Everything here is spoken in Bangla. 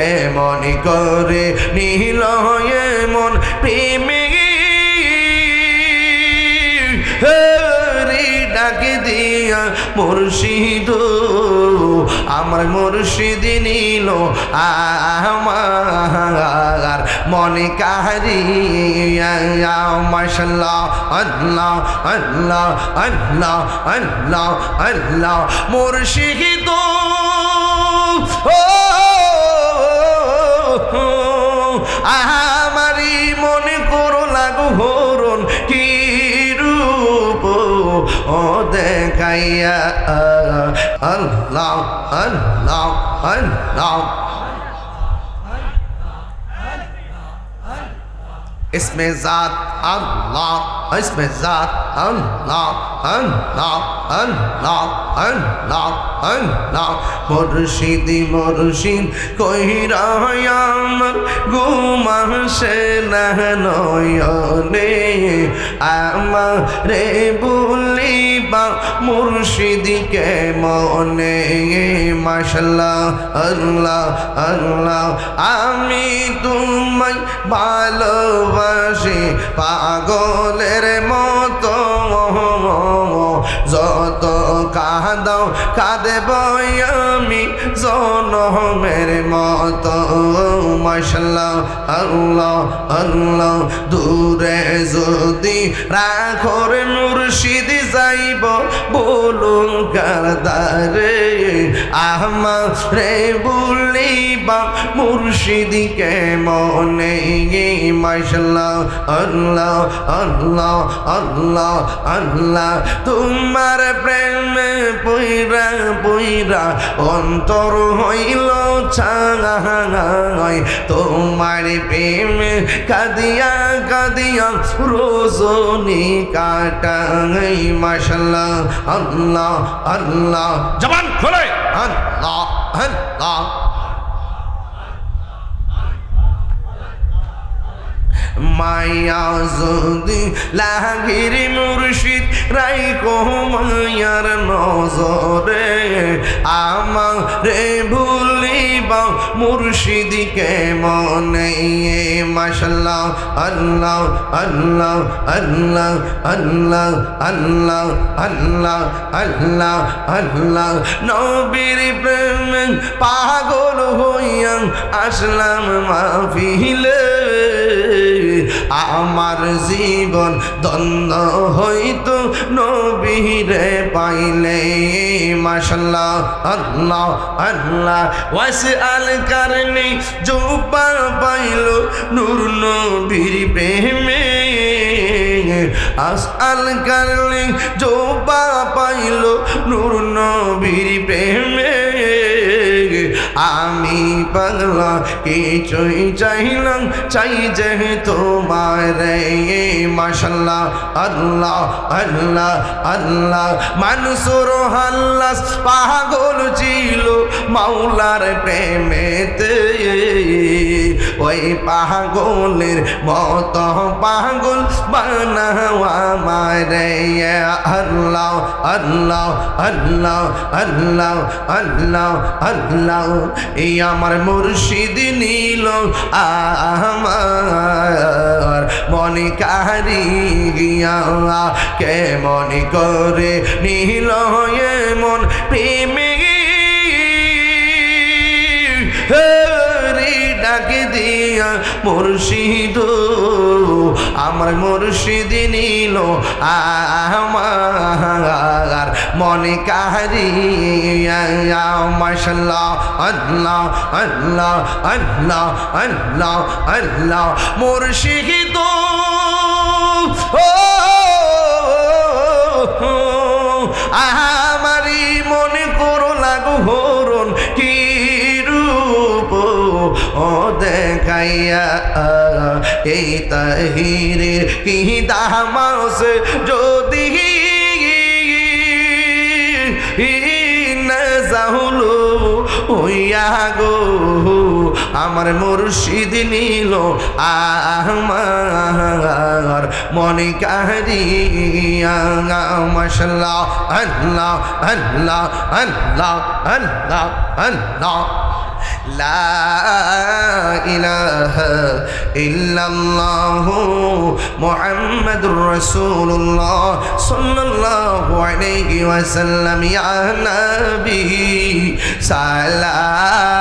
কেমন করে নীল মন প্রেমে। ডাকে দিয়া মুর্শিদ, আমার মুর্শিদ নিল আমার। মনে কাহারিয়া, মাশাল্লাহ, আল্লাহ আল্লাহ আল্লাহ আল্লাহ আল্লাহ, মুর্শিদ। দেখাইয়া আল্লাহ আল্লাহ আল্লাহ इसमें जात अल्लाह इसमें जात अल्लाह अल्लाह আল্লাহ নয়নে। আমার রে বুলিবা মুর্শিদিকে মনে? মাসাল্লাহ আল্লাহ আল্লাহ, আমি তোমায় ভালোবাসি। পাগলের মন কাঁদাও কাঁদেব আমি জনমের মত। মশলা আল্লাহ আল্লাহ, দূরে যদি রাখর মুর্শিদ যাইব, বলুন কারদারে আমারে বলিবা মুর্শিদিকে মনে মশলা আল্লাহ আল্লাহ আল্লাহ আল্লাহ। তোমার প্রেমে পইরা পইরা অন্তর হইল ছাই তোমার প্রেমে কাদিয়া কাদিয়া রোজনি কাটাই। মাশাল্লাহ, আল্লাহ আল্লাহ। জবান খোলে আল্লাহ আল্লাহ মায়া যদি লাগির মুর্শিদ, রাই মায়ার নজরে। আমারে ভুলিবা মুর্শিদিকে মনে? মাশাল্লাহ, আল্লাহ আল্লাহ আল্লাহ আল্লাহ আল্লাহ আল্লাহ আল্লাহ আল্লাহ। নবীর প্রেম পাগল হইয়া আসলাম মাহফিলে। আমার জীবন দ্বন্দ্ব হইতো নবীরে পাইলে। মাশাল্লাহ, আল্লাহ আল্লাহ। ওয়াস আল কারণে জোপা পাইল নূর নবীর প্রেমে। আস আল কারণে জোপা পাইল নূর নবীর প্রেমে। আমি পাগলা, কিছুই চাইলাম, চাই যে তোমার মাশাল্লাহ, আল্লাহ আল্লাহ আল্লাহ। মানুষর হাল্লাস পাগল ছিল মাওলার প্রেমেতে। ওই পাগলের মত পাগল বানাওয়া মারে আল্লাহ আল্লাহ আল্লাহ আল্লাহ আল্লাহ আল্লাহ। এই আমার মুর্শিদ নীল আমার। মনে কাহারি গিয়া কে মনে করে নীল মন প্রেমে। ডাকে দিয়া মুর্শিদ আমার মুর্শিদ নিল আমার মনে কাহারিয়া মাশাল্লাহ, আল্লাহ আল্লাহ আল্লাহ আল্লাহ আল্লাহ। মুর্শিদ ও আমারি মনে করো লাগু হরণ কি রূপ? ও দেখাইয়া, এই তাহিরের কি দামাস যদি? যাহুলো গো, আমার মুর্শিদ নিল আমার মনে কাহারিয়া মশাল্লাহ, আল্লাহ আল্লাহ আল্লাহ আল্লাহ আল্লাহ। لا إله إلا الله محمد رسول الله صلى الله عليه وسلم يا نبي سلام.